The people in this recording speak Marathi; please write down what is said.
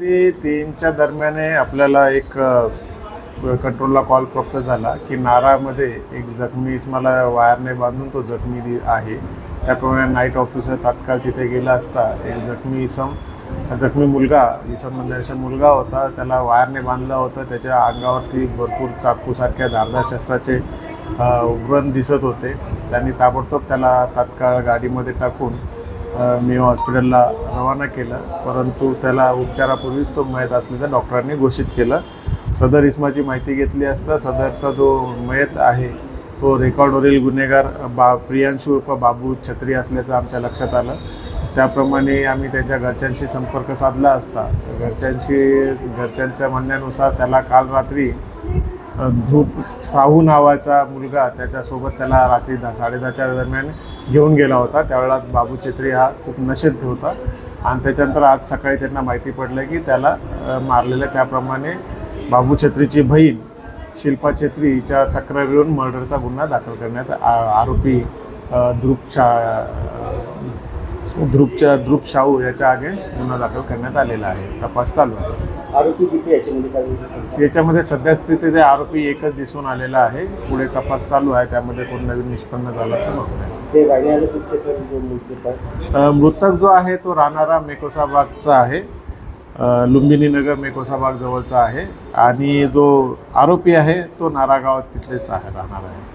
रात्री तीनच्या दरम्याने आपल्याला एक कंट्रोलला कॉल प्राप्त झाला की नारामध्ये एक जखमी मला वायरने बांधून तो जखमी दि- आहे. त्याप्रमाणे नाईट ऑफिसर तात्काळ तिथे गेला असता एक जखमी इसम जखमी मुलगा इसम म्हणजे मुलगा होता त्याला वायरने बांधला होता त्याच्या अंगावरती भरपूर चाकूसारख्या धारदार शस्त्राचे उग्रण दिसत होते. त्यांनी ताबडतोब त्याला तात्काळ गाडीमध्ये टाकून मी हॉस्पिटलला रवाना केलं. परंतु त्याला उपचारापूर्वीच तो मयत असल्याचं डॉक्टरांनी घोषित केलं. सदर इस्माची माहिती घेतली असता सदरचा जो मयत आहे तो रेकॉर्डवरील गुन्हेगार बा प्रियांशू उर्फ बाबू छत्री असल्याचं आमच्या लक्षात आलं. त्याप्रमाणे आम्ही त्याच्या घरच्यांशी संपर्क साधला असता. घरच्यांशी घरच्यांच्या म्हणण्यानुसार त्याला काल रात्री ध्रुव साहू नावाचा मुलगा त्याच्यासोबत त्याला रात्री दहा साडेदहाच्या दरम्यान घेऊन गेला होता. त्यावेळेला बाबू छेत्री हा खूप नशेत होता. आणि त्याच्यानंतर आज सकाळी त्यांना माहिती पडलं की त्याला मारलेलं त्याप्रमाणे बाबू छत्रीची बहीण शिल्पा छेत्री हिच्या तक्रारीवरून मर्डरचा गुन्हा दाखल करण्यात आ- आरोपी ध्रुपच्या ध्रुपच्या ध्रुप शाहू याच्या अगेन्स्ट गुन्हा दाखल करण्यात आलेला आहे. तपास चालू आहे. आरोपी किती याच्यामध्ये काय? याच्यामध्ये सध्या स्थितीत आरोपी एकच दिसून आलेला आहे. पुढे तपास चालू आहे. त्यामध्ये कोण नवीन निष्पन्न झाला तर बघतोय ते जो मृत्यू आहे? मृतक जो आहे तो राहणारा मेकोसाबागचा आहे. लुंबिनी नगर मेकोसाबाग जवळचा आहे. आणि जो आरोपी आहे तो नारागाव तिथलेच आहे राहणार आहे.